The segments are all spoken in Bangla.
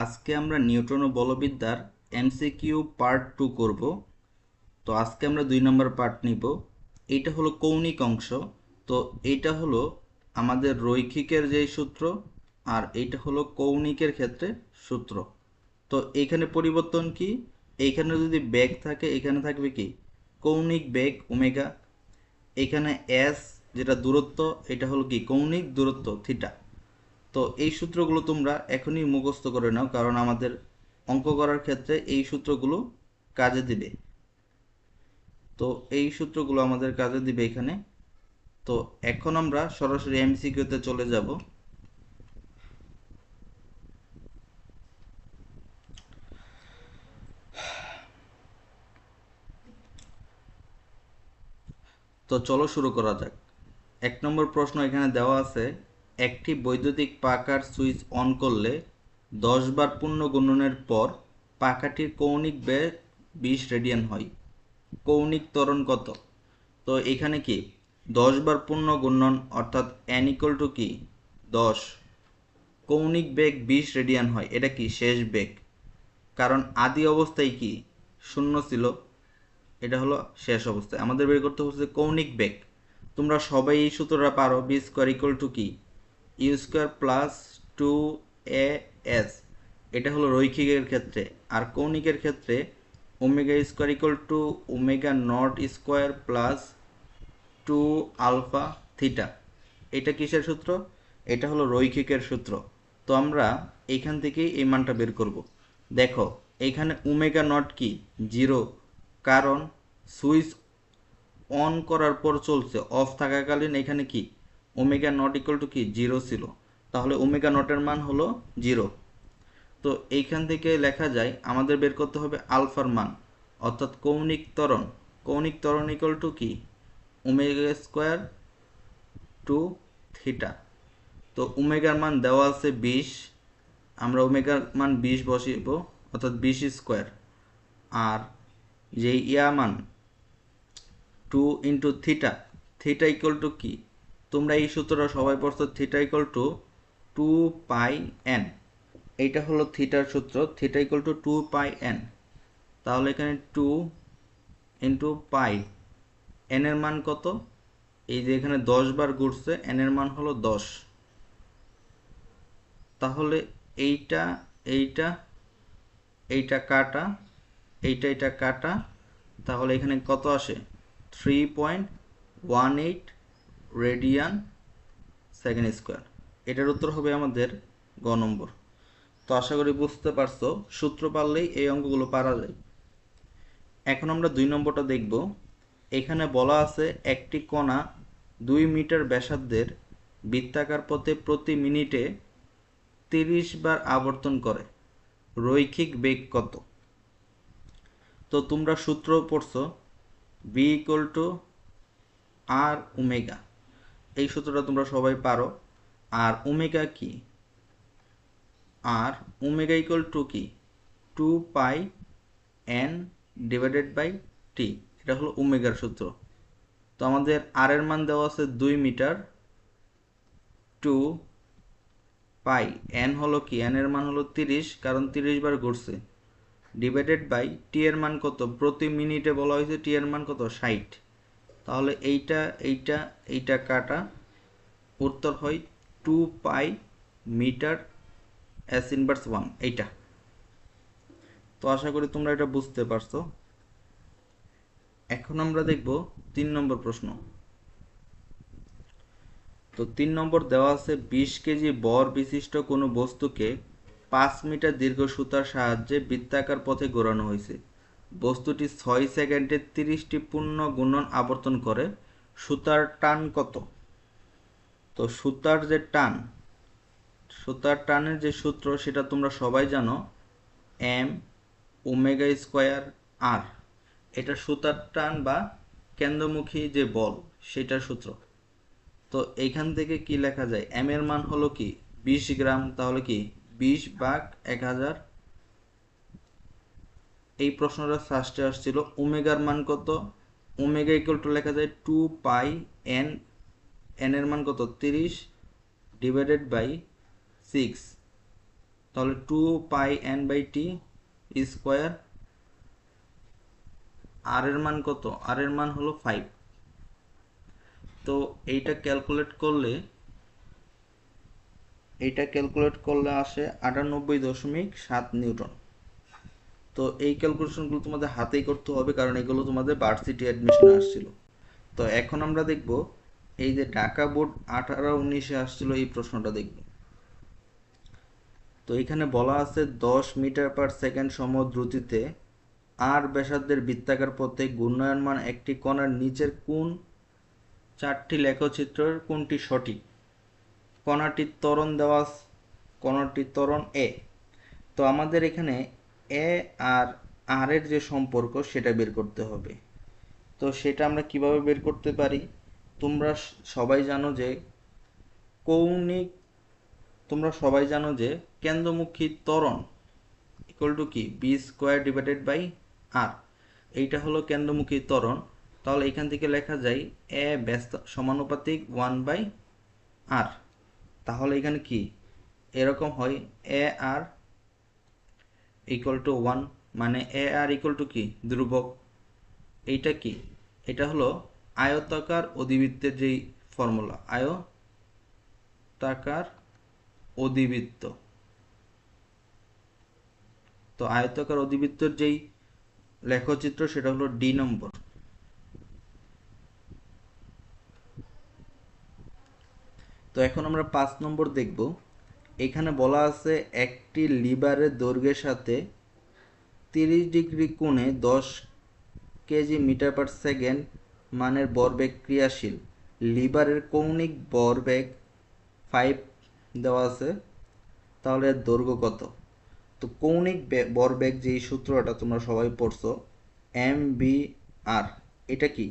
আজকে আমরা নিউটন ও বলবিদ্যার এমসিকিউ পার্ট টু করব। তো আজকে আমরা দুই নম্বর পার্ট নিব। এইটা হলো কৌণিক অংশ। তো এইটা হলো আমাদের রৈখিকের যেই সূত্র আর এইটা হলো কৌণিকের ক্ষেত্রে সূত্র। তো এইখানে পরিবর্তন কি? এইখানে যদি বেগ থাকে, এখানে থাকবে কি? কৌণিক বেগ ওমেগা। এখানে এস যেটা দূরত্ব, এটা হলো কি? কৌণিক দূরত্ব, থিটা। তো এই সূত্রগুলো তোমরা এখনই মুখস্থ করে নাও, কারণ আমাদের অঙ্ক করার ক্ষেত্রে এই সূত্রগুলো কাজে দিবে। তো এই সূত্রগুলো আমাদের কাজে দিবে এখানে। তো এখন আমরা সরাসরি এমসিকিউতে চলে যাব। তো চলো শুরু করা যাক। এক নম্বর প্রশ্ন এখানে দেওয়া আছে একটি বৈদ্যুতিক পাখার সুইচ অন করলে দশ বার পূর্ণ গুণনের পর পাখাটির কৌণিক বেগ বিশ রেডিয়ান হয়। কৌণিক ত্বরণ কত? তো এখানে কি দশ বার পূর্ণ গুণন অর্থাৎ ইকুয়াল টু কি? দশ। কৌণিক বেগ বিশ রেডিয়ান হয়, এটা কি শেষ বেগ? কারণ আদি অবস্থায় কি? শূন্য ছিল। এটা হলো শেষ অবস্থায়। আমাদের বের করতে হচ্ছে কৌণিক বেগ। তোমরা সবাই এই সূত্রটা পারো বি স্কোয়ার ইকুয়াল টু কি? U square plus two a s. এটা হলো রৈখিকের ক্ষেত্রে। আর কৌণিকের ক্ষেত্রে omega square equal to omega naught square plus two alpha theta. এটা কিসের সূত্র? এটা হলো রৈখিকের সূত্র। তো আমরা এইখান থেকেই এই মানটা বের করব। দেখো এইখানে ওমেগা নট কি? জিরো। কারণ সুইচ অন করার পর চলছে। অফ থাকাকালীন এখানে কি? ওমেগা নট ইকুয়াল টু কি? জিরো ছিল। তাহলে ওমেগা নটের মান হলো জিরো তো এইখান থেকে লেখা যায়, আমাদের বের করতে হবে আলফার মান, অর্থাৎ কৌণিক ত্বরণ। কৌণিক ত্বরণ ইকুয়াল টু কি? ওমেগা স্কোয়ার টু থিটা তো ওমেগার মান দেওয়া আছে বিশ, আমরা ওমেগার মান বিশ বসিব, অর্থাৎ বিশ স্কোয়ার আর যে ইয়া মান two into theta theta equal to কি? তোমরা এই সূত্রটা সবাই পড়ছো theta equal to two pi n এইটা হলো থিটার সূত্র theta equal to two pi n তাহলে এখানে টু ইন্টু পাই এন এর মান কত? এই যে এখানে দশ বার ঘুরছে এন এর মান হলো দশ। তাহলে এইটা এইটা এইটা কাটা, এইটা এটা কাটা, তাহলে এখানে কত আসে? Three point one eight radian second square. এটার উত্তর হবে আমাদের গ নম্বর। তো আশা করি বুঝতে পারছ, সূত্র পারলেই এই অঙ্কগুলো পারা যায়। এখন আমরা দুই নম্বরটা দেখব। এখানে বলা আছে একটি কণা দুই মিটার ব্যাসার্ধের বৃত্তাকার পথে প্রতি মিনিটে তিরিশ বার আবর্তন করে। রৈখিক বেগ কত? তো তোমরা সূত্র পড়ছো v equal to r omega এই সূত্রটা তোমরা সবাই পারো। আর ওমেগা কি? আর ওমেগা ইকুয়াল টু কি? Two pi n divided by t এটা হলো ওমেগার সূত্র। তো আমাদের আর এর মান দেওয়া আছে দুই মিটার। টু পাই এন হলো কি? এন এর মান হলো তিরিশ, কারণ তিরিশ বার ঘুরছে। ডিভাইডেড বাই টি এর মান কত? প্রতি মিনিটে বলা হয়েছে টি এর মান কত? ষাট। তাহলে এইটা এইটা এইটা কাটা। উত্তর হয় two pi metre s inverse one এইটা। তো আশা করি তোমরা এটা বুঝতে পারছ। এখন আমরা দেখব তিন নম্বর প্রশ্ন। তো তিন নম্বর দেওয়া আছে বিশ কেজি বর বিশিষ্ট কোনো বস্তুকে পাঁচ মিটার দীর্ঘ সুতার সাহায্যে বৃত্তাকার পথে ঘোরানো হয়েছে। বস্তুটি ছয় সেকেন্ডে তিরিশটি পূর্ণ গুণন আবর্তন করে, সুতার টান কত? তো সুতার যে টান, সুতার টানের যে সূত্র সেটা তোমরা সবাই জানো, এম ওমেগা স্কোয়ার আর। এটা সুতার টান বা কেন্দ্রমুখী যে বল সেটার সূত্র। তো এইখান থেকে কি লেখা যায়? এম এর মান হলো কি? বিশ গ্রাম, তাহলে কি? বিশ ভাগ এক হাজার এই প্রশ্নটা ফার্স্টে আসছিল, ওমেগার মান কত? ওমেগা ইকুয়াল টু লেখা যায় টু পাই এন এন এর মান কত? তিরিশ ডিভাইডেড বাই সিক্স তাহলে two pi n by t square আর এর মান কত? আর এর মান হলো ফাইভ তো এইটা ক্যালকুলেট করলে, এইটা ক্যালকুলেট করলে আসে আটানব্বই দশমিক সাত নিউটন। তো এই ক্যালকুলেশনগুলো তোমাদের হাতেই করতে হবে, কারণ এগুলো তোমাদের ভার্সিটি অ্যাডমিশনে আসছিল। তো এখন আমরা দেখব, এই যে ঢাকা বোর্ড আঠারো উনিশে আসছিল, এই প্রশ্নটা দেখব। তো এখানে বলা আছে, দশ মিটার পার সেকেন্ড সম দ্রুতিতে আর ব্যাসার্ধের বৃত্তাকার পথে ঘূর্ণায়মান একটি কণার নিচের কোন চারটি লেখচিত্রের কোনটি সঠিক? কণাটির ত্বরণ দেওয়া কণাটির ত্বরণ এ তো আমাদের এখানে এ আর আর এর যে সম্পর্ক, সেটা বের করতে হবে। তো সেটা আমরা কীভাবে বের করতে পারি? তোমরা সবাই জানো যে কৌণিক, তোমরা সবাই জানো যে কেন্দ্রমুখী ত্বরণ ইকুয়াল টু কি? V square divided by r এইটা হলো কেন্দ্রমুখী ত্বরণ। তাহলে এখান থেকে লেখা যায় এ ব্যস্ত, সমানুপাতিক ওয়ান বাই আর তাহলে এখানে কি? এরকম হয় a r equal to one মানে এ আর ইকুয়াল টু কি? ধ্রুবক। এইটা কি? এটা হলো আয়তাকার অধিবৃত্তের যেই ফর্মুলা আয়তাকার অধিবৃত্ত। তো আয়তাকার অধিবৃত্তের যেই লেখচিত্র, সেটা হলো ডি নম্বর তো এখন আমরা পাঁচ নম্বর দেখব। এখানে বলা আছে একটি লিভারের দৈর্ঘ্যের সাথে তিরিশ ডিগ্রি কোণে দশ কেজি মিটার পার সেকেন্ড মানের বরবেগ ক্রিয়াশীল। লিভারের কৌণিক বরবেগ ফাইভ দেওয়া আছে, তাহলে দৈর্ঘ্য কত? তো কৌণিক বরবেগ যেই সূত্রটা তোমরা সবাই পড়ছো, এম বি আর, এটা কি?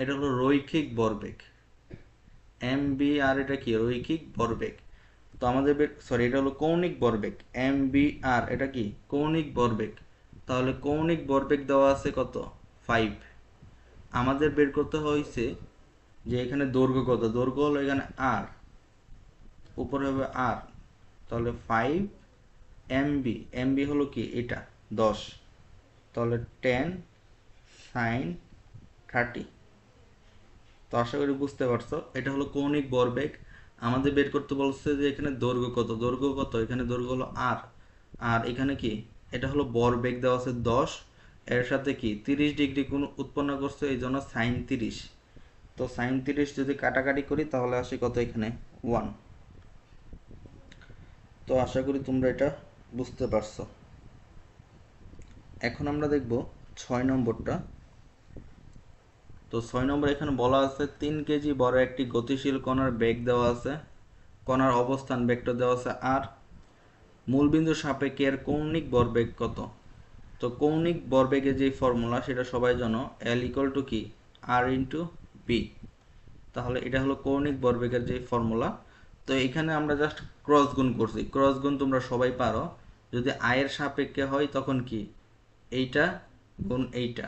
এটা হলো রৈখিক বরবেগ। এম বি আর এটা কি? রৈখিক বরবেগ। তো আমাদের সরি এটা হলো কৌণিক বরবেগ এম বি আর এটা কি? কৌণিক বরবেগ। তাহলে কৌণিক বরবেগ দেওয়া আছে কত? ফাইভ। আমাদের বের করতে হয়েছে যে এখানে দৈর্ঘ্য কত? দৈর্ঘ্য হলো এখানে আর। উপরে হবে আর। তাহলে ফাইভ এমবি। এমবি হলো কি? এটা, দশ। তাহলে টেন সাইন থার্টি। তো আশা করি বুঝতে পারছ, এটা হলো কৌণিক বরবেগ। আমাদের বের করতে বলছে যে এখানে দৈর্ঘ্য কত? দৈর্ঘ্য কত? এখানে দৈর্ঘ্য হলো আর আর এখানে কি? এটা হলো বর বেগ দেওয়া আছে দশ। এর সাথে কি? তিরিশ ডিগ্রি কোণ উৎপন্ন করছে, এই জন্য সাইন তিরিশ। তো সাইন তিরিশ যদি কাটাকাটি করি, তাহলে আসে কত এখানে? ওয়ান। তো আশা করি তোমরা এটা বুঝতে পারছ। এখন আমরা দেখব ছয় নম্বরটা। তো ছয় নম্বর এখানে বলা আছে, তিন কেজি বড় একটি গতিশীল কণার বেগ দেওয়া আছে। কণার অবস্থান বেগটা দেওয়া আছে আর মূলবিন্দু সাপেক্ষে এর কৌণিক বরবেগ কত? তো কৌণিক বরবেগের যে ফর্মুলা সেটা সবাই জানো এল ইকুয়াল টু কি? আর ইন্টু বি তাহলে এটা হলো কৌণিক বরবেগের যে ফর্মুলা তো এখানে আমরা জাস্ট ক্রস গুণ করছি। ক্রস গুণ তোমরা সবাই পারো। যদি আয়ের সাপেক্ষে হয় তখন কি? এইটা গুণ এইটা।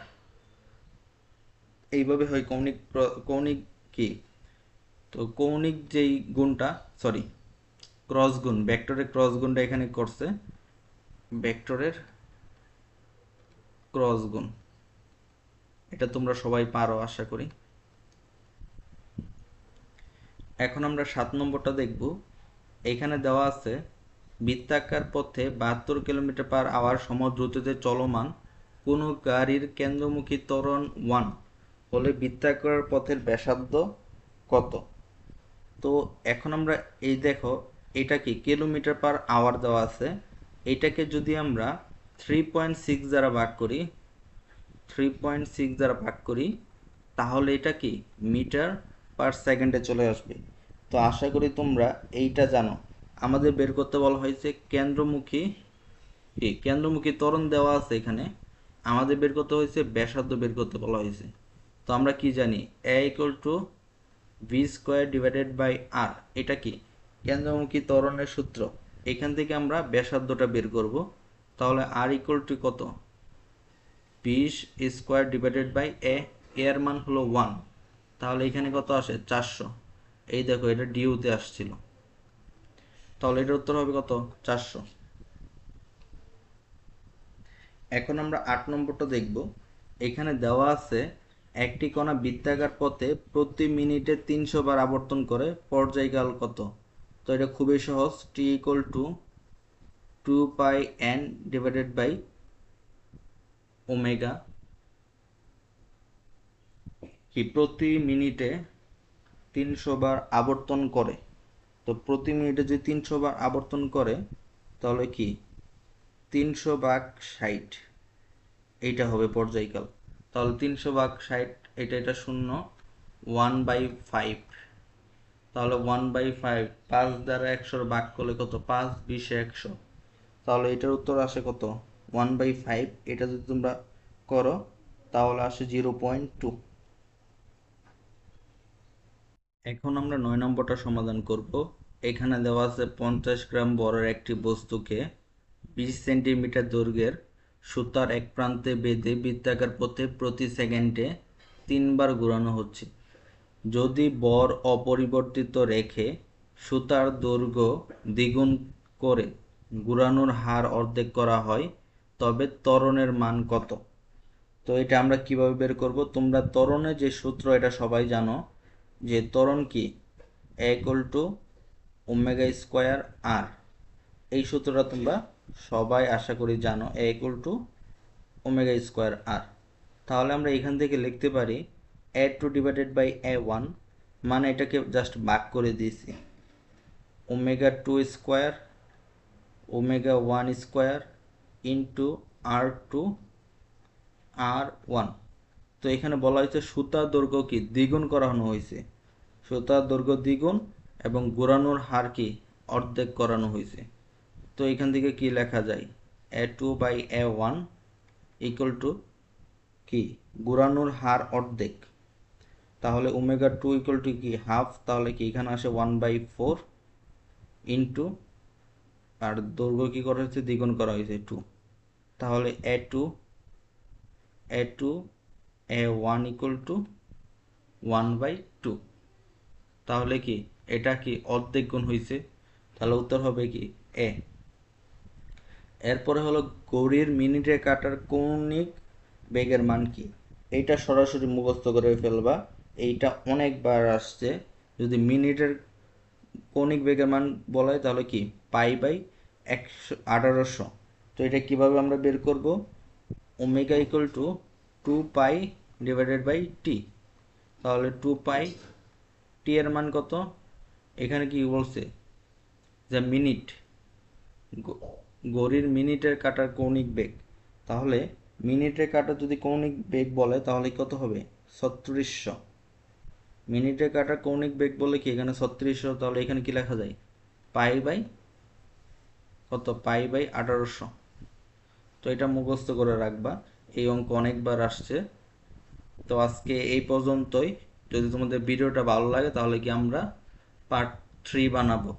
এইভাবে হয় কৌণিক কৌণিক কি? তো কৌণিক যেই গুণটা সরি ক্রস গুণ ভেক্টরের ক্রস গুণটা এখানে করছে ভেক্টরের ক্রস গুণ। এটা তোমরা সবাই পারো, আশা করি। এখন আমরা সাত নম্বরটা দেখব। এখানে দেওয়া আছে, বৃত্তাকার পথে বাহাত্তর কিলোমিটার পার আওয়ার সমদ্রুতিতে চলমান কোনো গাড়ির কেন্দ্রমুখী ত্বরণ ওয়ান হলে বৃত্তাকার পথের ব্যাসার্ধ কত? তো এখন আমরা এই দেখো, এটা কি কিলোমিটার পার আওয়ার দেওয়া আছে? এটাকে যদি আমরা থ্রি পয়েন্ট সিক্স দ্বারা ভাগ করি থ্রি পয়েন্ট সিক্স দ্বারা ভাগ করি, তাহলে এটা কি মিটার পার সেকেন্ডে চলে আসবে? তো আশা করি তোমরা এইটা জানো। আমাদের বের করতে বলা হয়েছে কেন্দ্রমুখী, কি? কেন্দ্রমুখী ত্বরণ দেওয়া আছে এখানে। আমাদের বের করতে হয়েছে ব্যাসার্ধ বের করতে বলা হয়েছে। তো আমরা কি জানি? A equal to v square divided by r এটা কি? কেন্দ্রমুখী ত্বরণের সূত্র। এখান থেকে আমরা ব্যাসার্ধটা বের করব। তাহলে আর ইকুয়াল টু কত? বিশ স্কোয়ার ডিভাইডেড বাই এ এর মান হলো ওয়ান তাহলে এখানে কত আসে? চারশো। এই দেখো, এটা ডিউতে আসছিল। তাহলে এটার উত্তর হবে কত? চারশো। এখন আমরা আট নম্বরটা দেখব। এখানে দেওয়া আছে একটি কণা বৃত্তাকার পথে প্রতি মিনিটে তিনশো বার আবর্তন করে, পর্যায়কাল কত? তো এটা খুবই সহজ t equal to two pi n divided by omega কি প্রতি মিনিটে তিনশো বার আবর্তন করে? তো প্রতি মিনিটে যদি তিনশো বার আবর্তন করে, তাহলে কি? তিনশো ভাগ ষাট, এইটা হবে পর্যায়কাল। তাহলে তিনশো ভাগ ষাট, এটা এটা শূন্য ওয়ান বাই ফাইভ তাহলে ওয়ান বাই ফাইভ পাঁচ দ্বারা একশোর ভাগ করলে কত? পাঁচ, বিশে একশো। তাহলে এটার উত্তর আসে কত? ওয়ান বাই ফাইভ এটা যদি তোমরা করো, তাহলে আসে জিরো পয়েন্ট টু এখন আমরা নয় নম্বরটা সমাধান করব। এখানে দেওয়া আছে পঞ্চাশ গ্রাম বড়ের একটি বস্তুকে বিশ সেন্টিমিটার দৈর্ঘ্যের সুতার এক প্রান্তে বেঁধে বৃত্তাকার পথে প্রতি সেকেন্ডে তিনবার ঘোরানো হচ্ছে। যদি বর অপরিবর্তিত রেখে সুতার দৈর্ঘ্য দ্বিগুণ করে ঘুরানোর হার অর্ধেক করা হয়, তবে ত্বরণের মান কত? তো এটা আমরা কীভাবে বের করব? তোমরা ত্বরণের যে সূত্র, এটা সবাই জানো, যে ত্বরণ কি? Equal to omega square r এই সূত্রটা তোমরা সবাই আশা করি জানো a equal to omega square r তাহলে আমরা এখান থেকে লিখতে পারি a two divided by a one মানে এটাকে জাস্ট ভাগ করে দিয়েছি। Omega two square omega one square into r two r one তো এখানে বলা হয়েছে সুতার দৈর্ঘ্য কি? দ্বিগুণ করানো হয়েছে। সুতার দৈর্ঘ্য দ্বিগুণ এবং ঘোরানোর হার কি? অর্ধেক করানো হয়েছে। তো এখান থেকে কি লেখা যায়? A two by a one equal to কি? ঘোরানোর হার অর্ধেক। তাহলে ওমেগা টু ইকুয়াল টু কি? হাফ, তাহলে কি? এখানে আসে one by four into r দৈর্ঘ্য কি করা হয়েছে? দ্বিগুণ করা হয়েছে টু তাহলে a two a two a one equal to one by two তাহলে কি? এটা কি অর্ধেক গুণ হয়েছে? তাহলে উত্তর হবে কি? এ এরপরে হলো গৌরীর মিনিটে কাটার কৌণিক বেগের মান কি? এইটা সরাসরি মুখস্থ করে ফেলবা। এইটা অনেকবার আসছে। যদি মিনিটের কৌণিক বেগের মান বলা হয় তাহলে কি? পাই বাই একশো, আঠারোশো। তো এটা কীভাবে আমরা বের করব? Omega equal to two pi divided by t তাহলে টু পাই টি এর মান কত? এখানে কি বলছে? যে মিনিট। ঘড়ির মিনিটের কাটার কৌণিক বেগ। তাহলে মিনিটের কাটা যদি কৌণিক বেগ বলে, তাহলে কত হবে? ছত্রিশশো। মিনিটের কাটার কৌণিক বেগ বলে কি? এখানে ছত্রিশশো, তাহলে এখানে কি লেখা যায়? পাই বাই কত? পাই বাই আঠারোশো। তো এটা মুখস্থ করে রাখবা। এই অঙ্ক অনেকবার আসছে। তো আজকে এই পর্যন্তই। যদি তোমাদের ভিডিওটা ভালো লাগে, তাহলে কি আমরা পার্ট থ্রি বানাবো?